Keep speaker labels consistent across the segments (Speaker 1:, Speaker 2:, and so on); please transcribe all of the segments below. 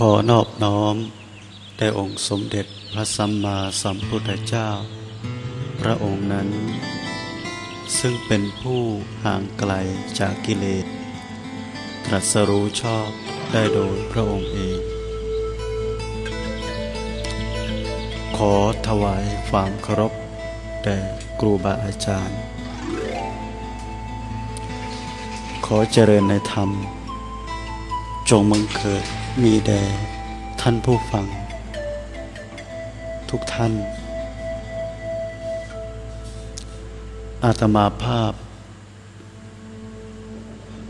Speaker 1: ขอนอบน้อมแด่องค์สมเด็จพระสัมมาสัมพุทธเจ้า พระองค์นั้น ซึ่งเป็นผู้ห่างไกลจากกิเลสตรัสรู้ชอบได้โดยพระองค์เอง ขอถวายความเคารพแด่ครูบาอาจารย์ ขอเจริญในธรรม จงมังเกิด มีแด่ท่านผู้ฟัง ทุกท่าน อาตมาภาพ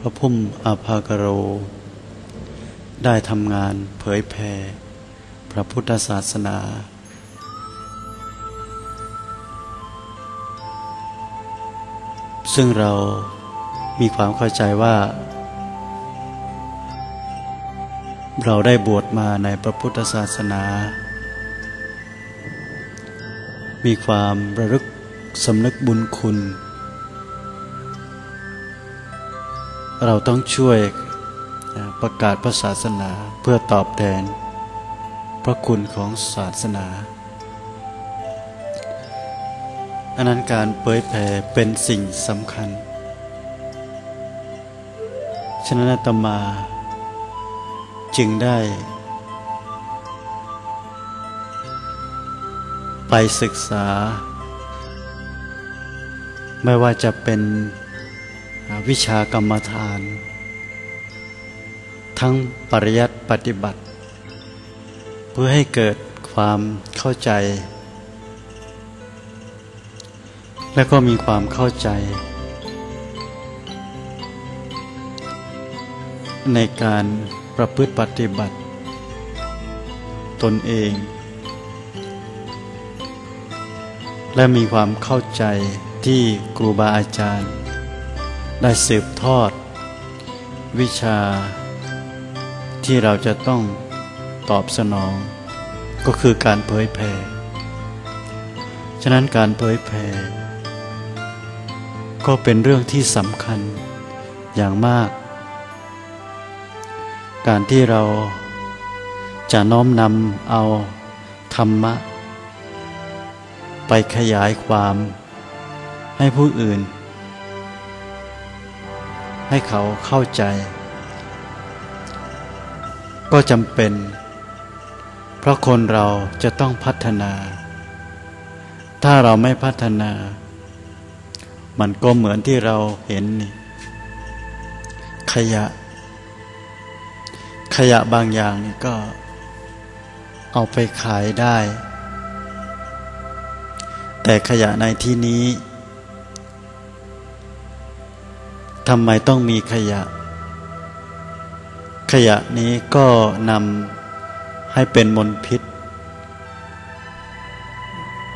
Speaker 1: พระพุ่มอาภากโร ได้ทำงานเผยแผ่พระพุทธศาสนา ซึ่งเรามีความเข้าใจว่า เราได้บวชมาในพระพุทธศาสนา มีความระลึกสำนึกบุญคุณ เราต้องช่วยประกาศพระศาสนาเพื่อตอบแทน พระคุณของศาสนาอันนั้นการเผยแผ่เป็นสิ่งสำคัญ ฉะนั้นตมา จึงได้ ไปศึกษา ไม่ว่าจะเป็นวิชากรรมฐาน ทั้งปริยัติปฏิบัติ เพื่อให้เกิดความเข้าใจ และก็มีความเข้าใจ ในการ ประพฤติปฏิบัติ ตนเอง และมีความเข้าใจที่ครูบาอาจารย์ ได้สืบทอด วิชา ที่เราจะต้องตอบสนอง ก็คือการเผยแผ่ฉะนั้นการเผยแผ่ก็เป็นเรื่องที่สำคัญอย่างมาก การที่เราจะน้อมนำเอาธรรมะ ไปขยายความให้ผู้อื่น ให้เขาเข้าใจ ก็จำเป็น เพราะคนเราจะต้องพัฒนา ถ้าเราไม่พัฒนา มันก็เหมือนที่เราเห็นขยะ ขยะบางอย่างนี่ก็เอาไปขายได้ แต่ขยะในที่นี้ทำไมต้องมีขยะ ขยะนี้ก็นำให้เป็นมลพิษ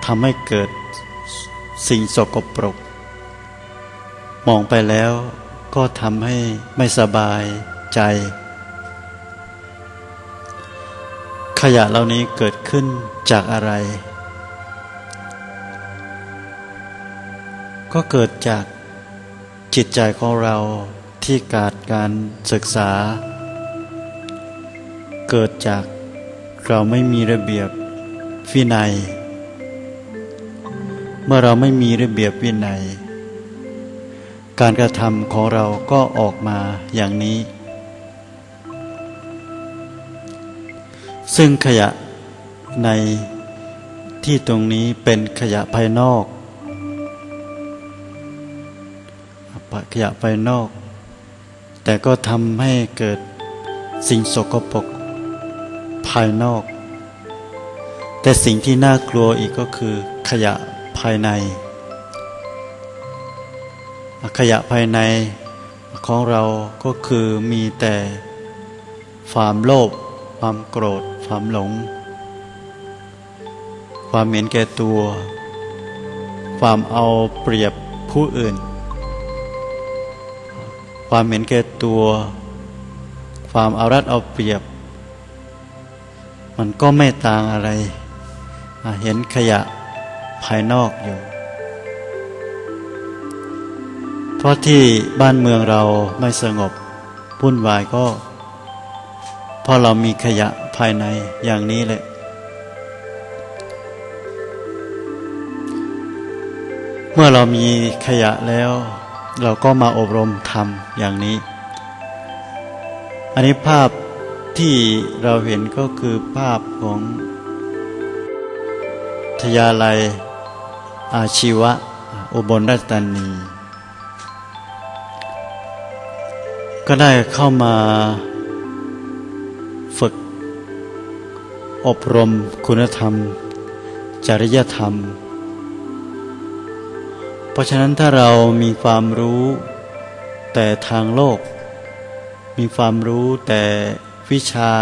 Speaker 1: ทำให้เกิดสิ่งสกปรก มองไปแล้วก็ทำให้ไม่สบายใจ ขยะเหล่านี้เกิดขึ้นจากอะไร ก็เกิดจากจิตใจของเราที่ขาดการศึกษา เกิดจากเราไม่มีระเบียบวินัย เมื่อเราไม่มีระเบียบวินัย การกระทำของเราก็ออกมาอย่างนี้ ซึ่งขยะในที่ตรงนี้เป็นขยะภายนอกขยะภายนอก แต่ก็ทำให้เกิดสิ่งสกปรกภายนอก แต่สิ่งที่น่ากลัวอีกก็คือขยะภายใน ขยะภายในของเราก็คือมีแต่ความโลภความโกรธ ความหลง ความเห็นแก่ตัว ความเอาเปรียบผู้อื่น ความเห็นแก่ตัว ความเอารัดเอาเปรียบ มันก็ไม่ต่างอะไร เห็นขยะภายนอกอยู่ เพราะที่บ้านเมืองเราไม่สงบวุ่นวายก็เพราะเรามีขยะ ภายในอย่างนี้แหละ เมื่อเรามีขยะแล้ว เราก็มาอบรมทำอย่างนี้ อันนี้ภาพที่เราเห็นก็คือภาพของทยาลัยอาชีวะ อุบลราชธานี ก็ได้เข้ามา อบรมคุณธรรม จริยธรรม เพราะฉะนั้นถ้าเรามีความรู้ แต่ทางโลก มีความรู้แต่วิชา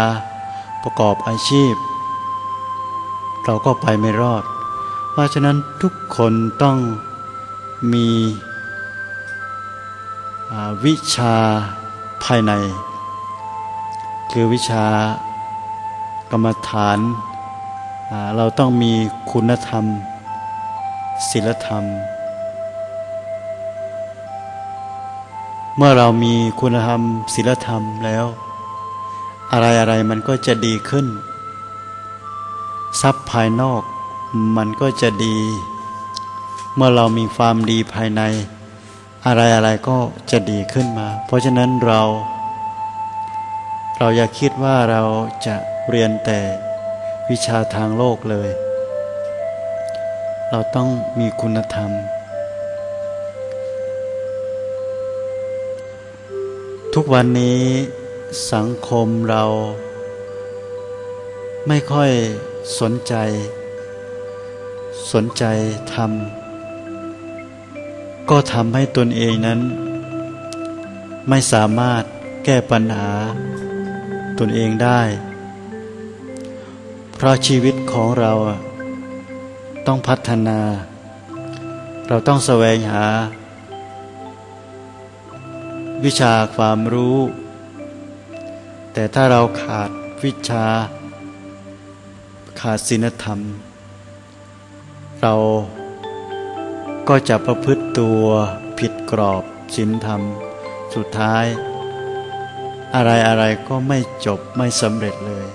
Speaker 1: ประกอบอาชีพ เราก็ไปไม่รอด เพราะฉะนั้นทุกคนต้องมีวิชาภายใน คือวิชา กรรมฐานเราต้องมีคุณธรรมศีลธรรม เมื่อเรามีคุณธรรมศีลธรรมแล้ว อะไรอะไรมันก็จะดีขึ้น ทรัพย์ภายนอกมันก็จะดี เมื่อเรามีความดีภายใน อะไรอะไรก็จะดีขึ้นมา เพราะฉะนั้นเรา เราอย่าคิดว่าเราจะ เรียนแต่วิชาทางโลกเลย เราต้องมีคุณธรรม ทุกวันนี้สังคมเรา ไม่ค่อยสนใจ สนใจทำก็ทำให้ตนเองนั้น ไม่สามารถแก้ปัญหาตนเองได้ เพราะชีวิตของเราต้องพัฒนา เราต้องแสวงหา วิชาความรู้ แต่ถ้าเราขาดวิชา ขาดศีลธรรม เราก็จะประพฤติตัวผิดกรอบศีลธรรม สุดท้าย อะไรอะไรก็ไม่จบไม่สำเร็จเลย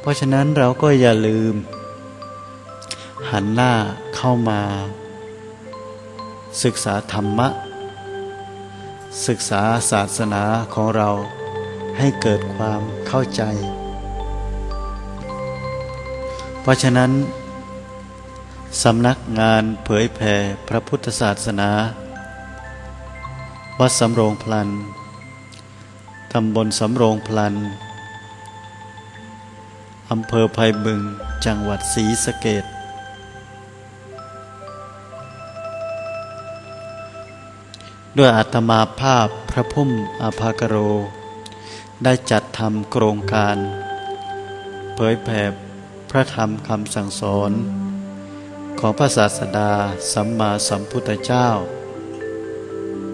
Speaker 1: เพราะฉะนั้นเราก็อย่าลืม หันหน้าเข้ามา ศึกษาธรรมะ ศึกษาศาสนาของเราให้เกิดความเข้าใจ เพราะฉะนั้นสำนักงานเผยแผ่พระพุทธศาสนา วัดสำโรงพลัน ตำบลสำโรงพลัน อำเภอไผ่บึง จังหวัดศรีสะเกดด้วยอัตมาภาพพระพุ่มอาภากโร ได้จัดทำโครงการ เผยแผ่พระธรรมคำสั่งสอน ของพระศาสดาสัมมาสัมพุทธเจ้า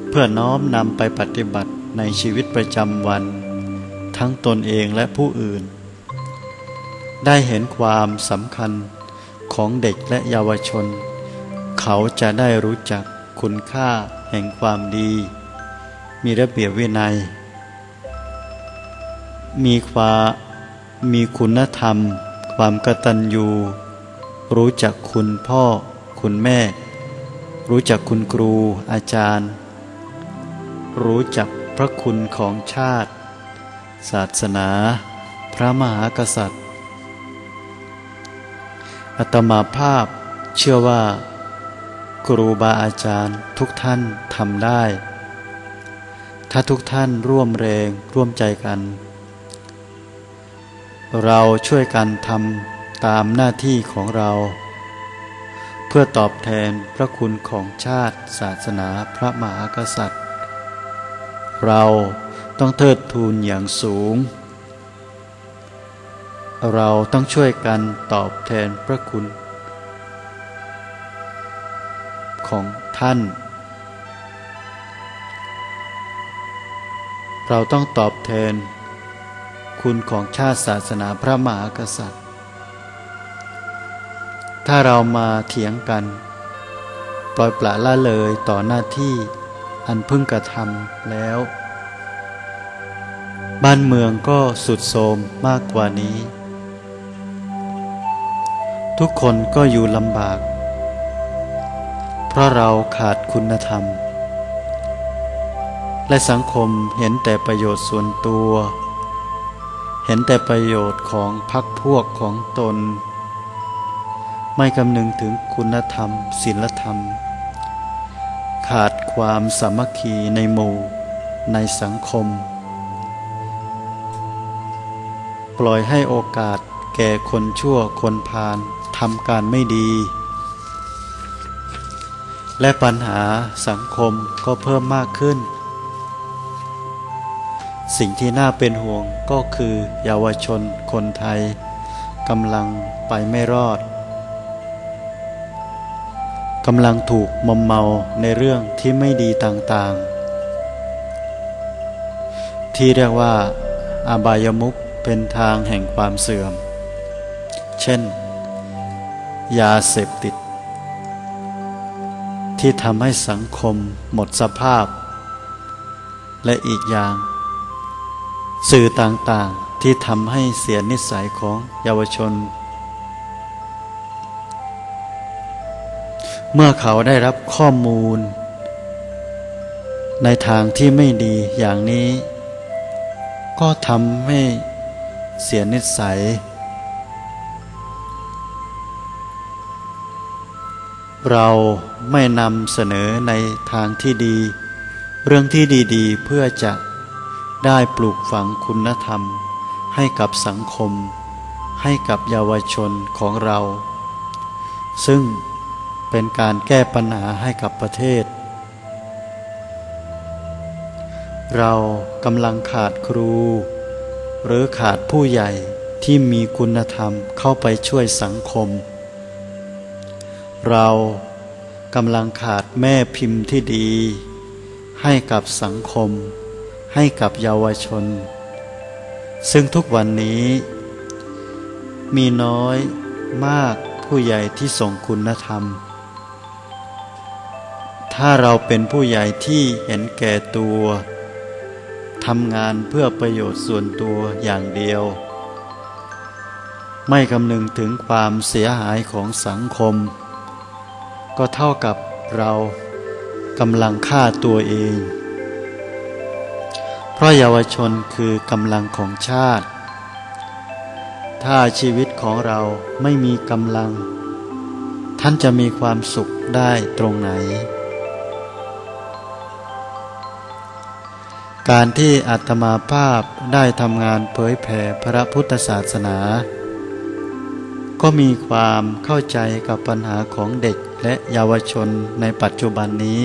Speaker 1: เพื่อน้อมนำไปปฏิบัติในชีวิตประจำวัน ทั้งตนเองและผู้อื่น ได้เห็นความสำคัญของเด็กและเยาวชน เขาจะได้รู้จักคุณค่าแห่งความดี มีระเบียบวินัย มีความมีคุณธรรม ความกตัญญู รู้จักคุณพ่อ คุณแม่ รู้จักคุณครูอาจารย์ รู้จักพระคุณของชาติ ศาสนา พระมหากษัตริย์ อัตมาภาพ เชื่อว่า ครูบาอาจารย์ทุกท่านทำได้ ถ้าทุกท่านร่วมแรงร่วมใจกัน เราช่วยกันทำตามหน้าที่ของเรา เพื่อตอบแทนพระคุณของชาติศาสนาพระมหากษัตริย์ เราต้องเทิดทูนอย่างสูง เราต้องช่วยกันตอบแทนพระคุณ ของท่าน เราต้องตอบแทน คุณของชาติศาสนาพระมหากษัตริย์ ถ้าเรามาเถียงกัน ปล่อยปละละเลยต่อหน้าที่อันพึ่งกระทำแล้ว บ้านเมืองก็สุดโทรมมากกว่านี้ ทุกคนก็อยู่ลำบาก เพราะเราขาดคุณธรรม และสังคมเห็นแต่ประโยชน์ส่วนตัว เห็นแต่ประโยชน์ของพรรคพวกของตน ไม่คำนึงถึงคุณธรรมศีลธรรม ขาดความสามัคคีในหมู่ในสังคม ปล่อยให้โอกาสแก่คนชั่วคนพาล ทำการไม่ดี และปัญหาสังคมก็เพิ่มมากขึ้น สิ่งที่น่าเป็นห่วงก็คือเยาวชนคนไทยกำลังไปไม่รอดกำลังถูกมอมเมาในเรื่องที่ไม่ดีต่างๆ ที่เรียกว่า อบายมุขเป็นทางแห่งความเสื่อม เช่น ยาเสพติด ที่ทำให้สังคมหมดสภาพ และอีกอย่าง สื่อต่างๆที่ทำให้เสียนิสัยของเยาวชน เมื่อเขาได้รับข้อมูล ในทางที่ไม่ดีอย่างนี้ ก็ทำให้เสียนิสัย เราไม่นำเสนอในทางที่ดี เรื่องที่ดีๆ เพื่อจะได้ปลูกฝังคุณธรรม ให้กับสังคม ให้กับเยาวชนของเรา ซึ่งเป็นการแก้ปัญหาให้กับประเทศ เรากำลังขาดครู หรือขาดผู้ใหญ่ที่มีคุณธรรมเข้าไปช่วยสังคม เรากำลังขาดแม่พิมพ์ที่ดี ให้กับสังคม ให้กับเยาวชน ซึ่งทุกวันนี้ มีน้อยมากผู้ใหญ่ที่ส่งคุณธรรม ถ้าเราเป็นผู้ใหญ่ที่เห็นแก่ตัวทำงานเพื่อประโยชน์ส่วนตัวอย่างเดียว ไม่คำนึงถึงความเสียหายของสังคม ก็เท่ากับเรากำลังฆ่าตัวเอง เพราะเยาวชนคือกำลังของชาติ ถ้าชีวิตของเราไม่มีกำลัง ท่านจะมีความสุขได้ตรงไหน การที่อาตมาภาพได้ทำงานเผยแผ่พระพุทธศาสนา ก็มีความเข้าใจกับปัญหาของเด็ก และเยาวชนในปัจจุบันนี้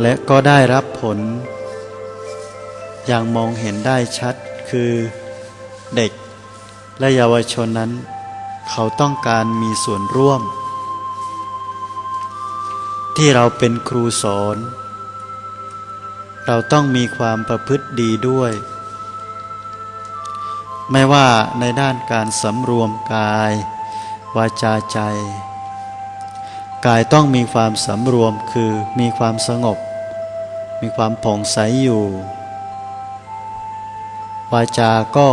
Speaker 1: และก็ได้รับผล อย่างมองเห็นได้ชัดคือเด็กและเยาวชนนั้น เขาต้องการมีส่วนร่วม ที่เราเป็นครูสอน เราต้องมีความประพฤติดีด้วย ไม่ว่าในด้านการสำรวมกาย วาจาใจ กายต้องมีความสำรวมคือมีความสงบ มีความผ่องใสอยู่ วาจาก็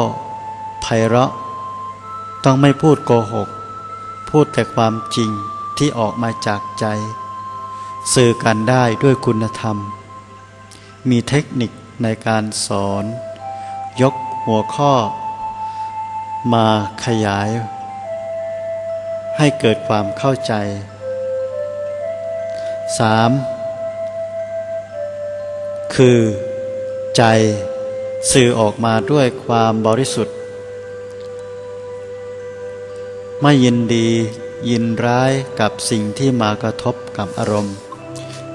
Speaker 1: ไพเราะ ต้องไม่พูดโกหก พูดแต่ความจริงที่ออกมาจากใจ สื่อกันได้ด้วยคุณธรรม มีเทคนิคในการสอน ยกหัวข้อ มาขยาย ให้เกิดความเข้าใจ 3. คือใจสื่อออกมาด้วยความบริสุทธิ์ ไม่ยินดียินร้ายกับสิ่งที่มากระทบกับอารมณ์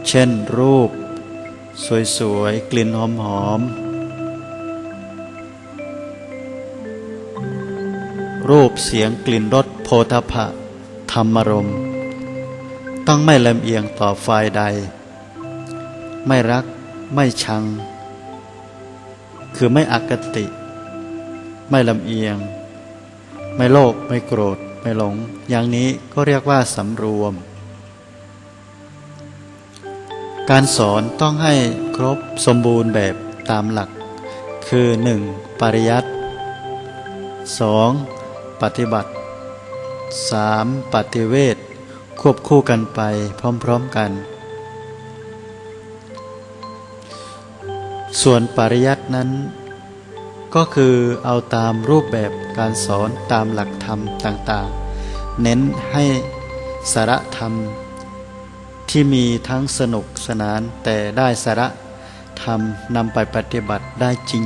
Speaker 1: เช่นรูป สวยๆ กลิ่นหอมๆ รูปเสียงกลิ่นรสโพธพะ ธรรมรมต้องไม่ลำเอียงต่อฝ่ายใด ไม่รักไม่ชัง คือไม่อคติ ไม่ลำเอียง ไม่โลภไม่โกรธ ไม่หลง อย่างนี้ก็เรียกว่าสำรวม การสอนต้องให้ครบสมบูรณ์แบบตามหลัก คือ 1. ปริยัติ 2. ปฏิบัติ 3. ปฏิเวทควบคู่กันไปพร้อมๆกัน ส่วนปริยัตินั้น ก็คือเอาตามรูปแบบการสอนตามหลักธรรมต่างๆ เน้นให้สาระธรรม ที่มีทั้งสนุกสนานแต่ได้สาระธรรมนำไปปฏิบัติได้จริง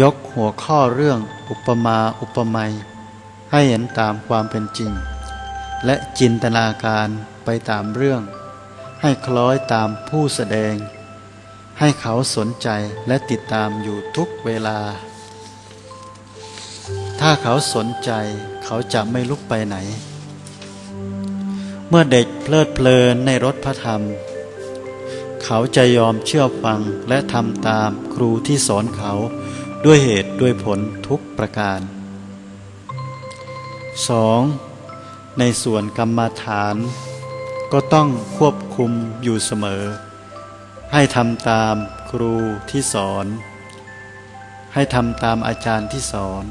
Speaker 1: ยกหัวข้อเรื่องอุปมาอุปไมย ให้เห็นตามความเป็นจริง และจินตนาการไปตามเรื่อง ให้คล้อยตามผู้แสดง ให้เขาสนใจและติดตามอยู่ทุกเวลา ถ้าเขาสนใจเขาจะไม่ลุกไปไหน เมื่อเด็กเพลิดเพลินในรถพระธรรม เขาจะยอมเชื่อฟังและทำตามครูที่สอนเขาด้วยเหตุด้วยผลทุกประการ 2. ในส่วนกรรมฐาน ก็ต้องควบคุมอยู่เสมอ ให้ทำตามครูที่สอน ให้ทำตามอาจารย์ที่สอน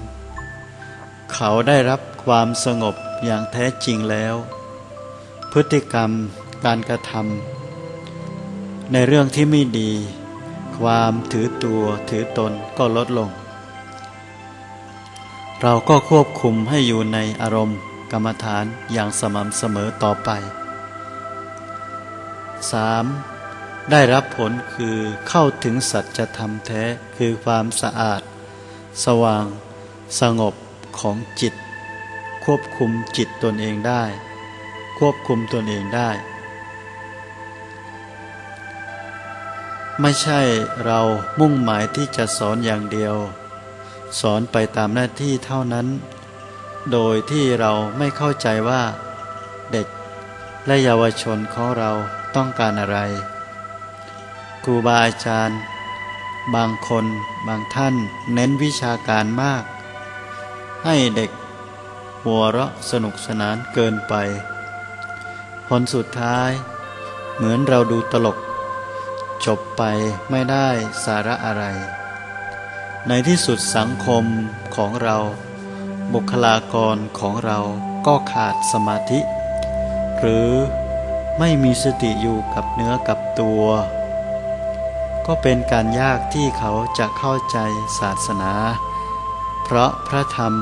Speaker 1: เขาได้รับความสงบอย่างแท้จริงแล้ว พฤติกรรมการกระทำในเรื่องที่ไม่ดี ความถือตัวถือตนก็ลดลง เราก็ควบคุมให้อยู่ในอารมณ์ กรรมฐานอย่างสม่ำเสมอต่อไป 3. ได้รับผลคือเข้าถึงสัจธรรมแท้คือความสะอาด สว่าง สงบของจิต ควบคุมจิตตนเองได้ ควบคุมตนเองได้ ไม่ใช่เรามุ่งหมายที่จะสอนอย่างเดียว สอนไปตามหน้าที่เท่านั้น โดยที่เราไม่เข้าใจว่า เด็กและเยาวชนของเราต้องการอะไร ครูบาอาจารย์ บางคนบางท่านเน้นวิชาการมาก ให้เด็กหัวเราะสนุกสนานเกินไป ผลสุดท้าย เหมือนเราดูตลก จบไปไม่ได้สาระอะไร ในที่สุดสังคมของเรา บุคลากรของเราก็ขาดสมาธิ หรือไม่มีสติอยู่กับเนื้อกับตัว ก็เป็นการยากที่เขาจะเข้าใจศาสนา เพราะพระธรรม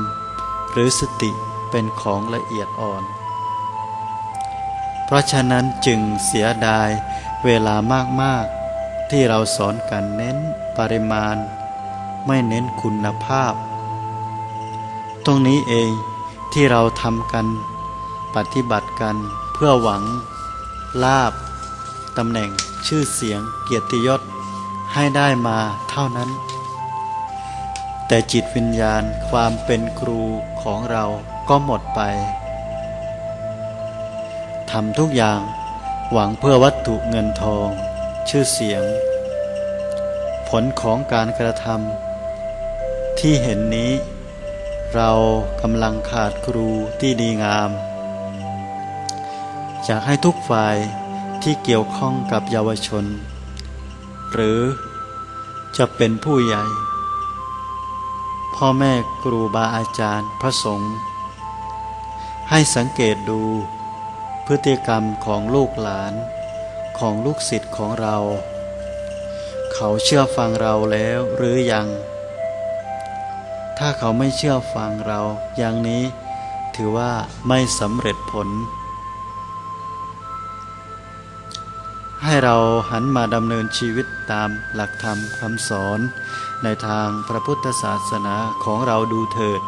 Speaker 1: หรือสติเป็นของละเอียดอ่อน เพราะฉะนั้นจึงเสียดายเวลามากๆ ที่เราสอนกันเน้นปริมาณ ไม่เน้นคุณภาพ ตรงนี้เองที่เราทำกัน ปฏิบัติกันเพื่อหวัง ลาบตำแหน่งชื่อเสียงเกียรติยศให้ได้มาเท่านั้น แต่จิตวิญญาณความเป็นครูของเราก็หมดไปทำทุกอย่างหวังเพื่อวัตถุเงินทอง ชื่อเสียง ผลของการกระทำ ที่เห็นนี้ เรากำลังขาดครูที่ดีงาม อยากให้ทุกฝ่ายที่เกี่ยวข้องกับเยาวชน หรือจะเป็นผู้ใหญ่ พ่อแม่ครูบาอาจารย์พระสงฆ์ให้สังเกตดูพฤติกรรมของลูกหลานของลูกศิษย์ของเรา เขาเชื่อฟังเราแล้วหรือยัง ถ้าเขาไม่เชื่อฟังเรา อย่างนี้ถือว่าไม่สำเร็จผล ให้เราหันมาดำเนินชีวิตตามหลักธรรมคำสอน ในทางพระพุทธศาสนาของเราดูเถิด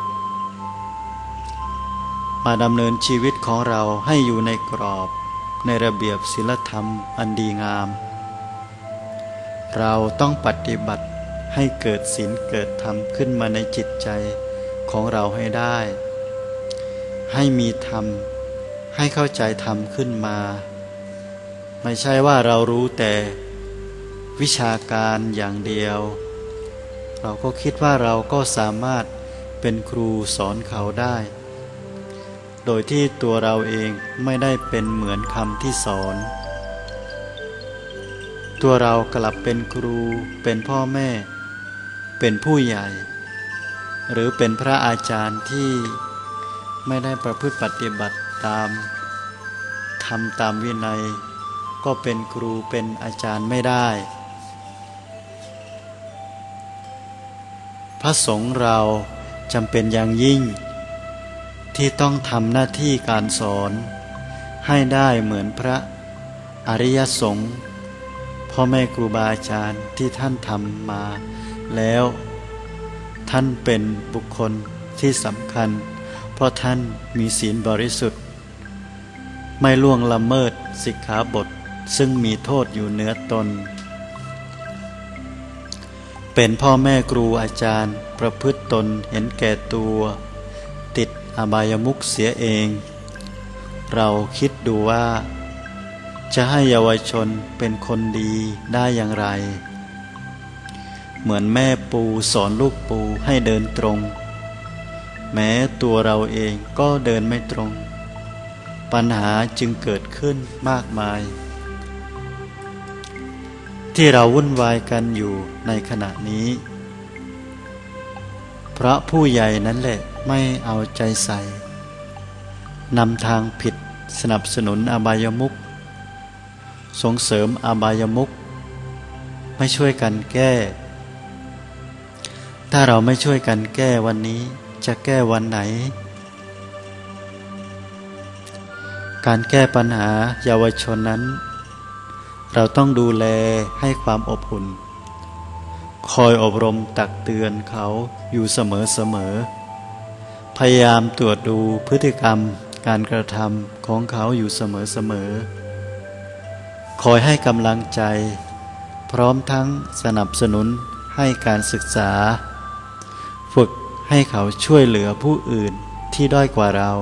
Speaker 1: มาดำเนินชีวิตของเราให้อยู่ในกรอบในระเบียบศีลธรรมอันดีงาม เราต้องปฏิบัติ ให้เกิดศีลเกิดธรรมขึ้นมาในจิตใจของเราให้ได้ ให้มีธรรม ให้เข้าใจธรรมขึ้นมา ไม่ใช่ว่าเรารู้แต่วิชาการอย่างเดียว เราก็คิดว่าเราก็สามารถเป็นครูสอนเขาได้ โดยที่ตัวเราเองไม่ได้เป็นเหมือนคำที่สอน ตัวเรากลับเป็นครูเป็นพ่อแม่ เป็นผู้ใหญ่ หรือเป็นพระอาจารย์ที่ไม่ได้ประพฤติปฏิบัติตามทำตามวินัย ก็เป็นครูเป็นอาจารย์ไม่ได้ พระสงฆ์เราจำเป็นอย่างยิ่ง ที่ต้องทำหน้าที่การสอนให้ได้เหมือนพระอริยสงฆ์พ่อแม่ครูบาอาจารย์ที่ท่านทำมา แล้วท่านเป็นบุคคลที่สำคัญ เพราะท่านมีศีลบริสุทธิ์ ไม่ล่วงละเมิดสิกขาบทซึ่งมีโทษอยู่เหนือตน เป็นพ่อแม่ครูอาจารย์ประพฤติตนเห็นแก่ตัว ติดอบายมุขเสียเอง เราคิดดูว่า จะให้เยาวชนเป็นคนดีได้อย่างไร เหมือนแม่ปูสอนลูกปูให้เดินตรง แม้ตัวเราเองก็เดินไม่ตรง ปัญหาจึงเกิดขึ้นมากมาย ที่เราวุ่นวายกันอยู่ในขณะนี้เพราะผู้ใหญ่นั้นแหละไม่เอาใจใส่นำทางผิดสนับสนุนอบายมุขส่งเสริมอบายมุขไม่ช่วยกันแก้ ถ้าเราไม่ช่วยกันแก้วันนี้จะแก้วันไหน การแก้ปัญหาเยาวชนนั้น เราต้องดูแลให้ความอบอุ่น คอยอบรมตักเตือนเขาอยู่เสมอเสมอ พยายามตรวจดูพฤติกรรมการกระทำของเขาอยู่เสมอเสมอ คอยให้กำลังใจ พร้อมทั้งสนับสนุนให้การศึกษา ให้เขาช่วยเหลือผู้อื่นที่ด้อยกว่าเรา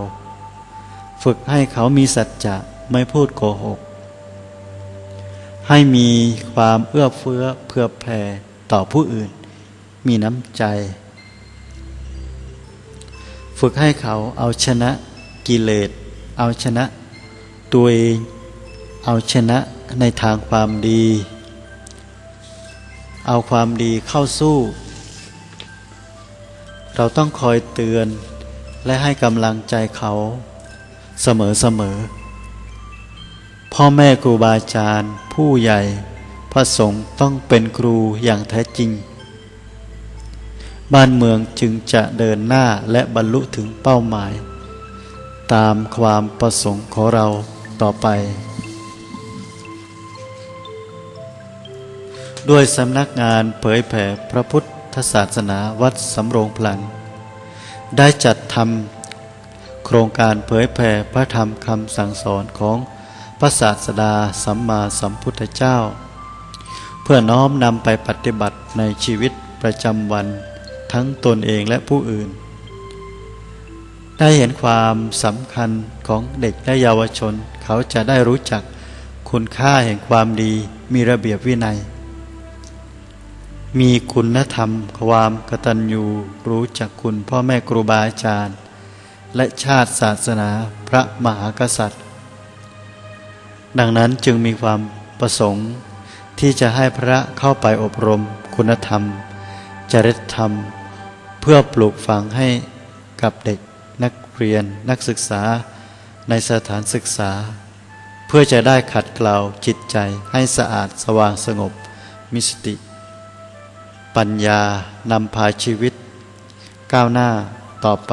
Speaker 1: ฝึกให้เขามีสัจจะไม่พูดโกหก ให้มีความเอื้อเฟื้อเพื่อแผ่ต่อผู้อื่น มีน้ำใจ ฝึกให้เขาเอาชนะกิเลส เอาชนะตัวเองเอาชนะในทางความดี เอาความดีเข้าสู้ เราต้องคอยเตือนและให้กำลังใจเขาเสมอเสมอ พ่อแม่ครูบาอาจารย์ ผู้ใหญ่ พระสงฆ์ต้องเป็นครูอย่างแท้จริง บ้านเมืองจึงจะเดินหน้าและบรรลุถึงเป้าหมาย ตามความประสงค์ของเราต่อไป ด้วยสำนักงานเผยแผ่พระพุทธ ศาสนาวัดสำโรงพลัน ได้จัดทำโครงการเผยแผ่พระธรรมคำสั่งสอนของพระศาสดาสัมมาสัมพุทธเจ้า เพื่อน้อมนำไปปฏิบัติในชีวิตประจำวันทั้งตนเองและผู้อื่น ได้เห็นความสำคัญของเด็กและเยาวชน เขาจะได้รู้จักคุณค่าแห่งความดีมีระเบียบวินัย มีคุณธรรม ความกตัญญูรู้จักคุณพ่อแม่ครูบาอาจารย์ และชาติศาสนาพระมหากษัตริย์ ดังนั้นจึงมีความประสงค์ ที่จะให้พระเข้าไปอบรมคุณธรรม จริยธรรม เพื่อปลูกฝังให้กับเด็กนักเรียนนักศึกษาในสถานศึกษา เพื่อจะได้ขัดเกลาจิตใจให้สะอาดสว่างสงบมิสติ ปัญญานำพาชีวิต ก้าวหน้าต่อไป